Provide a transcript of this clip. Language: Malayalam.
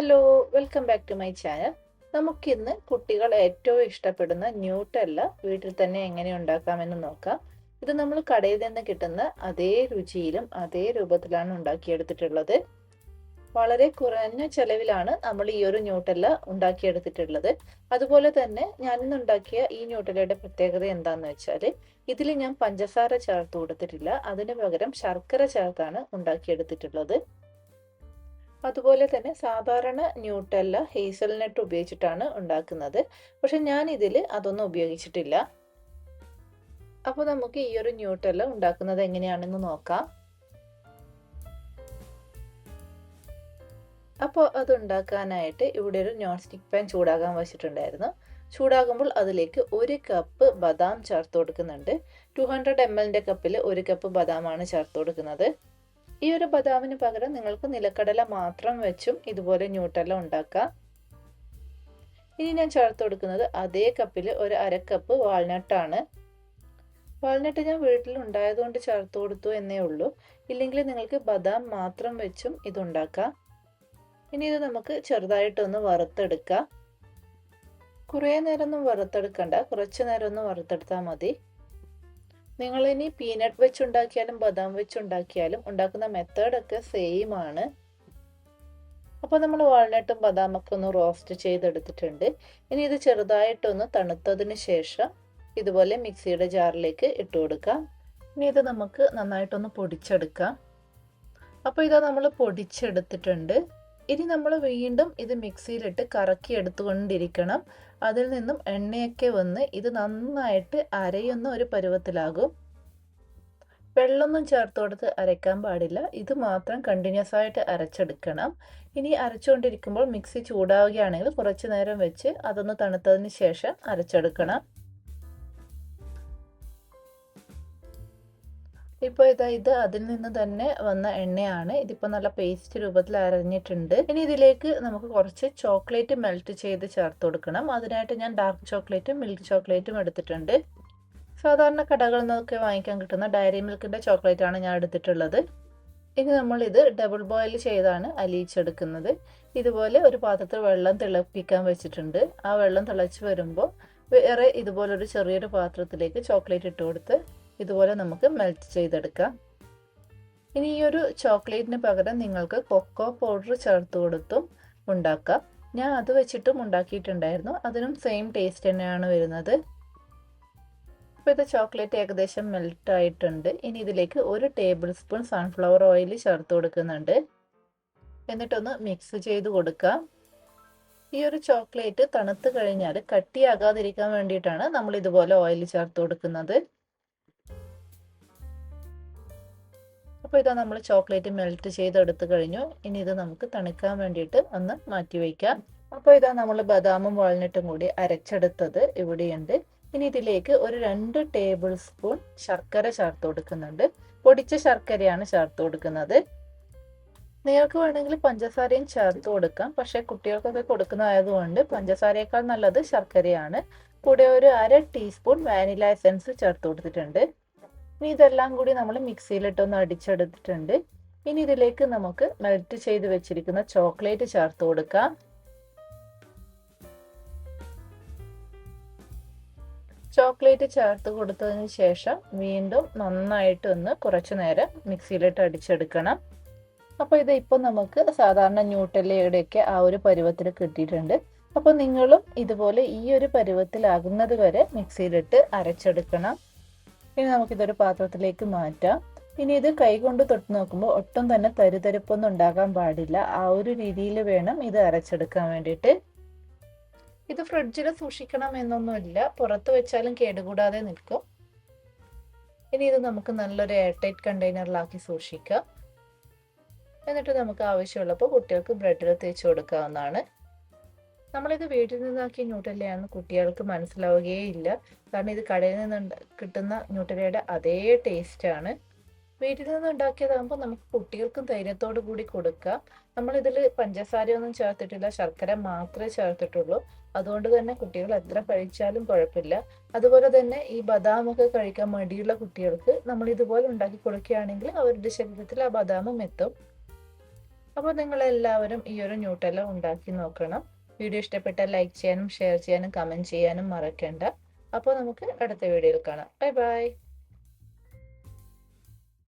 Hello welcome back to my channel. നമുക്കിന്ന് കുട്ടികൾ ഏറ്റവും ഇഷ്ടപ്പെടുന്ന ന്യൂട്ടല്ല വീട്ടിൽ തന്നെ എങ്ങനെ ഉണ്ടാക്കാമെന്ന് നോക്കാം. ഇത് നമ്മൾ കടയിൽ നിന്ന് കിട്ടുന്ന അതേ രുചിയിലും അതേ രൂപത്തിലാണ് ഉണ്ടാക്കിയെടുത്തിട്ടുള്ളത്. വളരെ കുറഞ്ഞ ചെലവിലാണ് നമ്മൾ ഈ ഒരു ന്യൂട്ടല്ല ഉണ്ടാക്കിയെടുത്തിട്ടുള്ളത്. അതുപോലെ തന്നെ ഞാനിന്ന് ഉണ്ടാക്കിയ ഈ ന്യൂട്ടലയുടെ പ്രത്യേകത എന്താന്ന് വെച്ചാൽ ഇതിൽ ഞാൻ പഞ്ചസാര ചേർത്ത് കൊടുത്തിട്ടില്ല. അതിന് പകരം ശർക്കര ചേർത്താണ് ഉണ്ടാക്കിയെടുത്തിട്ടുള്ളത്. അതുപോലെ തന്നെ സാധാരണ ന്യൂട്ടല്ല ഹേസൽ ഹേസൽനട്ട് ഉപയോഗിച്ചിട്ടാണ് ഉണ്ടാക്കുന്നത്. പക്ഷെ ഞാൻ ഇതിൽ അതൊന്നും ഉപയോഗിച്ചിട്ടില്ല. അപ്പോൾ നമുക്ക് ഈ ഒരു ന്യൂട്ടല്ല ഉണ്ടാക്കുന്നത് എങ്ങനെയാണെന്ന് നോക്കാം. അപ്പോൾ അത് ഉണ്ടാക്കാനായിട്ട് ഇവിടെ ഒരു നോൺ സ്റ്റിക്ക് പാൻ ചൂടാകാൻ വെച്ചിട്ടുണ്ടായിരുന്നു. ചൂടാകുമ്പോൾ അതിലേക്ക് ഒരു കപ്പ് ബദാം ചേർത്ത് കൊടുക്കുന്നുണ്ട്. ടു ഹൺഡ്രഡ് എം എല്ലിന്റെ കപ്പിൽ ഒരു കപ്പ് ബദാമാണ് ചേർത്ത് കൊടുക്കുന്നത്. ഈ ഒരു ബദാമിന് പകരം നിങ്ങൾക്ക് നിലക്കടല മാത്രം വെച്ചും ഇതുപോലെ ന്യൂട്ടല ഉണ്ടാക്കാം. ഇനി ഞാൻ ചേർത്ത് കൊടുക്കുന്നത് അതേ കപ്പിൽ ഒരു അര കപ്പ് വാൾനട്ടാണ് വാൾനട്ട് ഞാൻ വീട്ടിൽ ഉണ്ടായതുകൊണ്ട് ചേർത്ത് കൊടുത്തു എന്നേ ഉള്ളൂ. ഇല്ലെങ്കിൽ നിങ്ങൾക്ക് ബദാം മാത്രം വെച്ചും ഇതുണ്ടാക്കാം. ഇനി ഇത് നമുക്ക് ചെറുതായിട്ടൊന്ന് വറുത്തെടുക്കാം. കുറേ നേരമൊന്നും വറുത്തെടുക്കണ്ട. കുറച്ച് നേരം ഒന്ന് വറുത്തെടുത്താൽ മതി. നിങ്ങൾ ഇനി പീനട്ട് വെച്ചുണ്ടാക്കിയാലും ബദാം വെച്ചുണ്ടാക്കിയാലും ഉണ്ടാക്കുന്ന മെത്തേഡൊക്കെ സെയിം ആണ്. അപ്പോൾ നമ്മൾ വാൾനട്ടും ബദാമൊക്കെ ഒന്ന് റോസ്റ്റ് ചെയ്തെടുത്തിട്ടുണ്ട്. ഇനി ഇത് ചെറുതായിട്ടൊന്ന് തണുത്തതിന് ശേഷം ഇതുപോലെ മിക്സിയുടെ ജാറിലേക്ക് ഇട്ട് കൊടുക്കാം. ഇനി ഇത് നമുക്ക് നന്നായിട്ടൊന്ന് പൊടിച്ചെടുക്കാം. അപ്പോൾ ഇതാ നമ്മൾ പൊടിച്ചെടുത്തിട്ടുണ്ട്. ഇനി നമ്മൾ വീണ്ടും ഇത് മിക്സിയിലിട്ട് കറക്കി എടുത്തുകൊണ്ടിരിക്കണം അതിൽ നിന്നും എണ്ണയൊക്കെ വന്ന് ഇത് നന്നായിട്ട് അരയുന്ന ഒരു പരുവത്തിലാകും. വെള്ളമൊന്നും ചേർത്ത് കൊടുത്ത് അരയ്ക്കാൻ പാടില്ല. ഇത് മാത്രം കണ്ടിന്യൂസ് ആയിട്ട് അരച്ചെടുക്കണം. ഇനി അരച്ചുകൊണ്ടിരിക്കുമ്പോൾ മിക്സി ചൂടാവുകയാണെങ്കിൽ കുറച്ച് നേരം വെച്ച് അതൊന്ന് തണുത്തതിന് ശേഷം അരച്ചെടുക്കണം. ഇപ്പോൾ ഇതാ ഇത് അതിൽ നിന്ന് തന്നെ വന്ന എണ്ണയാണ്. ഇതിപ്പോൾ നല്ല പേസ്റ്റ് രൂപത്തിൽ അരഞ്ഞിട്ടുണ്ട്. ഇനി ഇതിലേക്ക് നമുക്ക് കുറച്ച് ചോക്ലേറ്റ് മെൽറ്റ് ചെയ്ത് ചേർത്ത് കൊടുക്കണം. അതിനായിട്ട് ഞാൻ ഡാർക്ക് ചോക്ലേറ്റും മിൽക്ക് ചോക്ലേറ്റും എടുത്തിട്ടുണ്ട്. സാധാരണ കടകളിൽ നിന്നൊക്കെ വാങ്ങിക്കാൻ കിട്ടുന്ന ഡയറി മിൽക്കിന്റെ ചോക്ലേറ്റ് ആണ് ഞാൻ എടുത്തിട്ടുള്ളത്. ഇനി നമ്മൾ ഇത് ഡബിൾ ബോയിൽ ചെയ്താണ് അലിയിച്ചെടുക്കുന്നത് ഇതുപോലെ ഒരു പാത്രത്തിൽ വെള്ളം തിളപ്പിക്കാൻ വെച്ചിട്ടുണ്ട്. ആ വെള്ളം തിളച്ച് വരുമ്പോൾ വേറെ ഇതുപോലൊരു ചെറിയൊരു പാത്രത്തിലേക്ക് ചോക്ലേറ്റ് ഇട്ട് കൊടുത്ത് ഇതുപോലെ നമുക്ക് മെൽറ്റ് ചെയ്തെടുക്കാം. ഇനി ഈ ഒരു ചോക്ലേറ്റിന് പകരം നിങ്ങൾക്ക് കൊക്കോ പൗഡർ ചേർത്ത് കൊടുത്തും ഉണ്ടാക്കാം. ഞാൻ അത് വെച്ചിട്ടും ഉണ്ടാക്കിയിട്ടുണ്ടായിരുന്നു. അതിനും സെയിം ടേസ്റ്റ് തന്നെയാണ് വരുന്നത്. ഇപ്പോൾ ഇത് ചോക്ലേറ്റ് ഏകദേശം മെൽറ്റ് ആയിട്ടുണ്ട്. ഇനി ഇതിലേക്ക് ഒരു ടേബിൾ സ്പൂൺ സൺഫ്ലവർ ഓയിൽ ചേർത്ത് കൊടുക്കുന്നുണ്ട്. എന്നിട്ടൊന്ന് മിക്സ് ചെയ്ത് കൊടുക്കാം. ഈ ഒരു ചോക്ലേറ്റ് തണുത്ത് കഴിഞ്ഞാൽ കട്ടിയാകാതിരിക്കാൻ വേണ്ടിയിട്ടാണ് നമ്മൾ ഇതുപോലെ ഓയിൽ ചേർത്ത് കൊടുക്കുന്നത്. അപ്പോൾ ഇതാ നമ്മൾ ചോക്ലേറ്റ് മെൽറ്റ് ചെയ്തെടുത്ത് കഴിഞ്ഞു. ഇനി ഇത് നമുക്ക് തണുക്കാൻ വേണ്ടിയിട്ട് ഒന്ന് മാറ്റി വയ്ക്കാം. അപ്പോൾ ഇതാ നമ്മൾ ബദാമും വാൾനട്ടും കൂടി അരച്ചെടുത്തത് ഇവിടെയുണ്ട്. ഇനി ഇതിലേക്ക് ഒരു രണ്ട് ടേബിൾ സ്പൂൺ ശർക്കര ചേർത്ത് കൊടുക്കുന്നുണ്ട്. പൊടിച്ച ശർക്കരയാണ് ചേർത്ത് കൊടുക്കുന്നത്. നിങ്ങൾക്ക് വേണമെങ്കിൽ പഞ്ചസാരയും ചേർത്ത് കൊടുക്കാം. പക്ഷേ കുട്ടികൾക്കൊക്കെ കൊടുക്കുന്നതായതുകൊണ്ട് പഞ്ചസാരയേക്കാൾ നല്ലത് ശർക്കരയാണ്. കൂടെ ഒരു അര ടീസ്പൂൺ വാനില എസൻസ് ചേർത്ത് കൊടുത്തിട്ടുണ്ട്. ഇനി ഇതെല്ലാം കൂടി നമ്മൾ മിക്സിയിലിട്ടൊന്ന് അടിച്ചെടുത്തിട്ടുണ്ട്. ഇനി ഇതിലേക്ക് നമുക്ക് മെൽറ്റ് ചെയ്ത് വെച്ചിരിക്കുന്ന ചോക്ലേറ്റ് ചേർത്ത് കൊടുക്കാം. ചോക്ലേറ്റ് ചേർത്ത് കൊടുത്തതിന് ശേഷം വീണ്ടും നന്നായിട്ട് ഒന്ന് കുറച്ചു നേരം മിക്സിയിലിട്ട് അടിച്ചെടുക്കണം. അപ്പോൾ ഇത് ഇപ്പോൾ നമുക്ക് സാധാരണ ന്യൂട്ടല്ലയുടെയൊക്കെ ആ ഒരു പരുവത്തിൽ കിട്ടിയിട്ടുണ്ട്. അപ്പോൾ നിങ്ങളും ഇതുപോലെ ഈ ഒരു പരുവത്തിലാകുന്നത് വരെ മിക്സിയിലിട്ട് അരച്ചെടുക്കണം. ഇനി നമുക്കിതൊരു പാത്രത്തിലേക്ക് മാറ്റാം. ഇനി ഇത് കൈകൊണ്ട് തൊട്ട് നോക്കുമ്പോൾ ഒട്ടും തന്നെ തരിതരിപ്പൊന്നും ഉണ്ടാകാൻ പാടില്ല. ആ ഒരു രീതിയിൽ വേണം ഇത് അരച്ചെടുക്കാൻ വേണ്ടിയിട്ട്. ഇത് ഫ്രിഡ്ജിൽ സൂക്ഷിക്കണം എന്നൊന്നുമില്ല. പുറത്ത് വെച്ചാലും കേടുകൂടാതെ നിൽക്കും. ഇനി ഇത് നമുക്ക് നല്ലൊരു എയർ ടൈറ്റ് കണ്ടെയ്നറിലാക്കി സൂക്ഷിക്കാം. എന്നിട്ട് നമുക്ക് ആവശ്യമുള്ളപ്പോൾ കുട്ടികൾക്ക് ബ്രെഡിൽ തേച്ച് കൊടുക്കാവുന്നതാണ്. നമ്മളിത് വീട്ടിൽ നിന്നാക്കിയ ന്യൂട്ടലയാണ് കുട്ടികൾക്ക് മനസ്സിലാവുകയില്ല കാരണം ഇത് കടയിൽ നിന്ന് കിട്ടുന്ന ന്യൂട്ടലയുടെ അതേ ടേസ്റ്റാണ്. വീട്ടിൽ നിന്ന് ഉണ്ടാക്കിയതാകുമ്പോൾ നമുക്ക് കുട്ടികൾക്കും ധൈര്യത്തോടു കൂടി കൊടുക്കാം. നമ്മളിതിൽ പഞ്ചസാരയൊന്നും ചേർത്തിട്ടില്ല ശർക്കര മാത്രമേ ചേർത്തിട്ടുള്ളൂ. അതുകൊണ്ട് തന്നെ കുട്ടികൾ എത്ര കഴിച്ചാലും കുഴപ്പമില്ല. അതുപോലെ തന്നെ ഈ ബദാമൊക്കെ കഴിക്കാൻ മടിയുള്ള കുട്ടികൾക്ക് നമ്മൾ ഇതുപോലെ ഉണ്ടാക്കി കൊടുക്കുകയാണെങ്കിൽ അവരുടെ ശരീരത്തിൽ ആ ബദാമും എത്തും. അപ്പോൾ നിങ്ങളെല്ലാവരും ഈ ഒരു ന്യൂട്ടല ഉണ്ടാക്കി നോക്കണം. വീഡിയോ ഇഷ്ടപ്പെട്ടാൽ ലൈക്ക് ചെയ്യാനും ഷെയർ ചെയ്യാനും കമന്റ് ചെയ്യാനും മറക്കണ്ട. അപ്പോൾ നമുക്ക് അടുത്ത വീഡിയോയിൽ കാണാം. Bye bye.